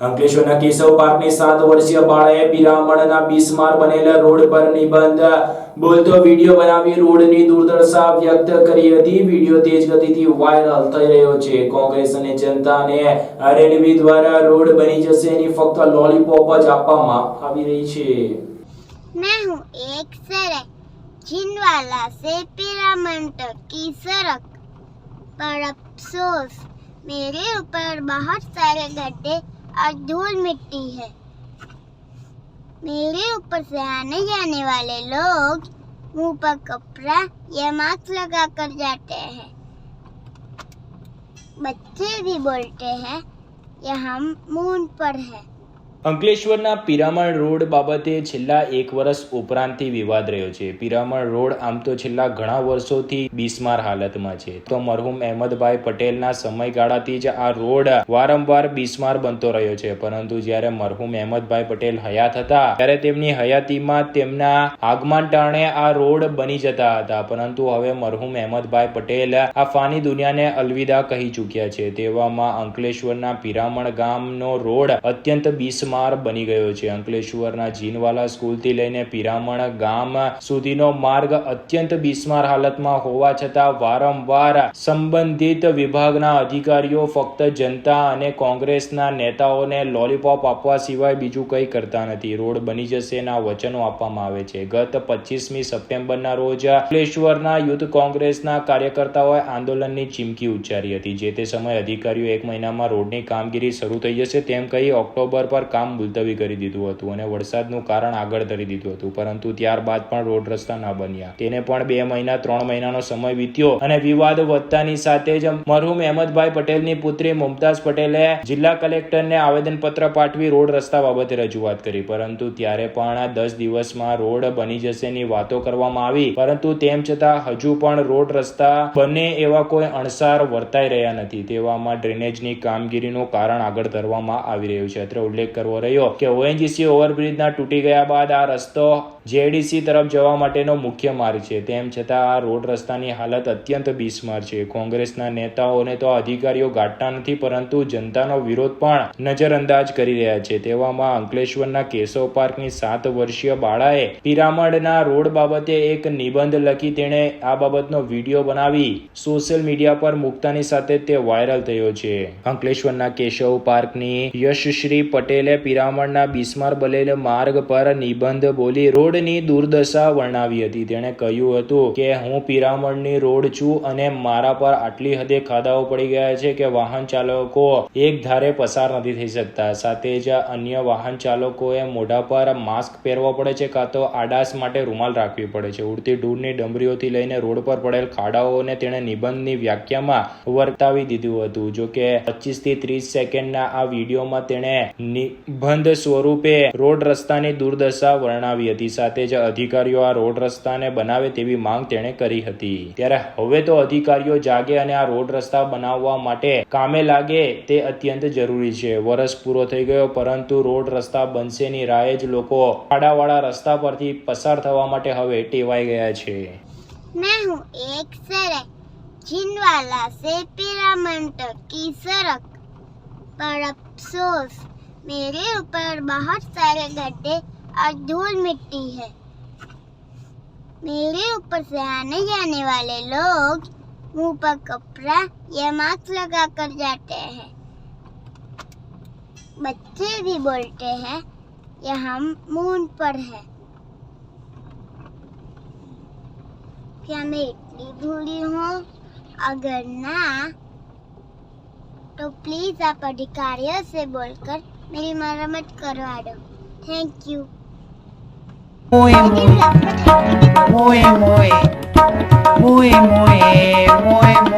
અંકલેશ્વરના કેશવ પાર્કની સાત વર્ષીય બાળાએ પિરામણના બિસ્માર બનેલા રોડ પર નિબંધ બોલતો વિડીયો બનાવી રોડની દુર્દશા વ્યક્ત કરી હતી વિડીયો તેજ ગતિથી વાયરલ થઈ રહ્યો છે કોંગ્રેસ અને જનતાને રેલવે દ્વારા રોડ બની જશે એની ફક્ત લોલીપોપ જ આપવામાં આવી રહી છે मैं हूँ एक सड़क जिनवाला से पिरामिड की सड़क पर अफसोस मेरे ऊपर बहुत सारे गड्ढे और धूल मिट्टी है। मेरे ऊपर से आने जाने वाले लोग मुँह पर कपड़ा या मास्क लगा कर जाते हैं। बच्चे भी बोलते हैं, यह हम मून पर है। અંકલેશ્વરના પિરામણ રોડ બાબતે છેલ્લા એક વર્ષ ઉપરાંતથી વિવાદ રહ્યો છે. પિરામણ રોડ આમ તો છેલ્લા ઘણા વર્ષોથી બિસ્માર હાલતમાં છે. તો મરહુમ અહેમદભાઈ પટેલના સમયગાળાથી જ આ રોડ વારંવાર બિસ્માર બનતો રહ્યો છે. પરંતુ જ્યારે મરહુમ અહેમદભાઈ પટેલ હયાત હતા ત્યારે તેમની હયાતીમાં તેમના આગમન ટાણે આ રોડ બની જતા હતા. પરંતુ હવે મરહુમ અહેમદભાઈ પટેલ આ ફાની દુનિયાને અલવિદા કહી ચૂક્યા છે. તેવામાં અંકલેશ્વરના પિરામણ ગામનો રોડ અત્યંત બિસ્માર બની ગયો છે. અંકલેશ્વરના જીનવાલા સ્કૂલથી લઈને પિરામણ ગામ સુધીનો માર્ગ અત્યંત બિસ્માર હાલતમાં હોવા છતાં વારંવાર સંબંધિત વિભાગના અધિકારીઓ ફક્ત જનતા અને કોંગ્રેસના નેતાઓને લોલીપોપ આપવા સિવાય બીજું કંઈ કરતા નથી. રોડ બની જશે ના વચનો આપવામાં આવે છે. ગત પચીસમી સપ્ટેમ્બરના રોજ અંકલેશ્વરના યુથ કોંગ્રેસના કાર્યકર્તાઓએ આંદોલનની ચીમકી ઉચ્ચારી હતી. જે તે સમયે અધિકારીઓ એક મહિનામાં રોડની કામગીરી શરૂ થઈ જશે તેમ કહી ઓક્ટોબર પર કામ મુલતવી કરી દીધું હતું અને વરસાદનું કારણ આગળ ધરી દીધું હતું. પરંતુ ત્યારબાદ પણ રોડ રસ્તા ન બન્યા. તેને પણ બે મહિના, ત્રણ મહિનાનો સમય વીત્યો અને વિવાદ વધતાની સાથે જ મરહુમ અહેમદભાઈ પટેલની પુત્રી મુમતાઝ પટેલે જિલ્લા કલેક્ટરને આવેદનપત્ર પાઠવી રોડ રસ્તા બાબતે રજૂઆત કરી. પરંતુ ત્યારે પણ દસ દિવસમાં રોડ બની જશેની વાતો કરવામાં આવી. પરંતુ તેમ છતાં હજુ પણ રોડ રસ્તા બને એવા કોઈ અણસાર વર્તાઈ રહ્યા નથી. તેવામાં ડ્રેનેજની કામગીરીનું કારણ આગળ ધરવામાં આવી રહ્યું છે. અત્રે ઉલ્લેખ કરવો રહ્યો કે ઓએનજીસી ઓવરબ્રિજના તૂટી ગયા બાદ આ રસ્તો જેડીસી તરફ જવા માટેનો મુખ્ય માર્ગ છે. તેમ છતાં આ રોડ રસ્તાની હાલત અત્યંત બિસ્માર છે. કોંગ્રેસના નેતાઓને તો અધિકારીઓ ગાંઠતા નથી, પરંતુ જનતાનો વિરોધ પણ નજરઅંદાજ કરી રહ્યા છે. તેવામાં અંકલેશ્વરના કેશવ પાર્કની સાત વર્ષીય બાળાએ પિરામડના રોડ બાબતે એક નિબંધ લખી તેણે આ બાબતનો વીડિયો બનાવી સોશિયલ મીડિયા પર મૂકતાની સાથે તે વાયરલ થયો છે. અંકલેશ્વરના કેશવ પાર્કની યશશ્રી પટેલે પિરામણના બિસ્માર બલેલ માર્ગ પર નિબંધ બોલી રોડની દુર્દશા વર્ણવી હતી. તેણે કહ્યું હતું કે, હું પિરામણની રોડ છું અને મારા પર આટલી હદે ખાડાઓ પડી ગયા છે કે વાહન ચાલકો એક ધારે પસાર નથી થઈ શકતા. સાથે જ અન્ય વાહન ચાલકોએ મોઢા પર માસ્ક પહેરવો પડે છે કાં તો આડાસ માટે રૂમાલ રાખવી પડે છે. ઉડતી ધૂળની ડમરીઓથી લઈને રોડ પર પડેલ ખાડાઓને તેણે નિબંધની વ્યાખ્યામાં વર્તાવી દીધું હતું. જો કે પચીસથી ત્રીસ સેકન્ડના આ વિડીયોમાં તેણે નિબંધ સ્વરૂપે રોડ રસ્તાની દુર્દશા વર્ણવી હતી સાથે જ અધિકારીઓ આ રોડ રસ્તાને બનાવે તેવી માંગ તેણે કરી હતી ત્યારે હવે તો અધિકારીઓ જાગે અને આ રોડ રસ્તા બનાવવા માટે કામે લાગે તે અત્યંત જરૂરી છે વર્ષ પૂરો થઈ ગયો પરંતુ રોડ રસ્તા બનશેની રાહે જ લોકો ખાડાવાળા રસ્તા પરથી પસાર થવા માટે હવે ટેવાઈ ગયા છે मैं हूँ एक सड़क जिनवाला से पिरामिड की सड़क पर अफसोस मेरे ऊपर बहुत सारे गड्ढे और धूल मिट्टी है। मेरे ऊपर से आने जाने वाले लोग मुँह पर कपड़ा या मास्क लगा कर जाते हैं। बच्चे भी बोलते हैं ये हम मून पर है। क्या मैं इतनी भूली हूँ? अगर ना तो प्लीज़ आप अधिकारियों से बोलकर મેરી રમત કરવાડો થેન્ક યુ મોય મોય મોય મોય મોય મોય મોય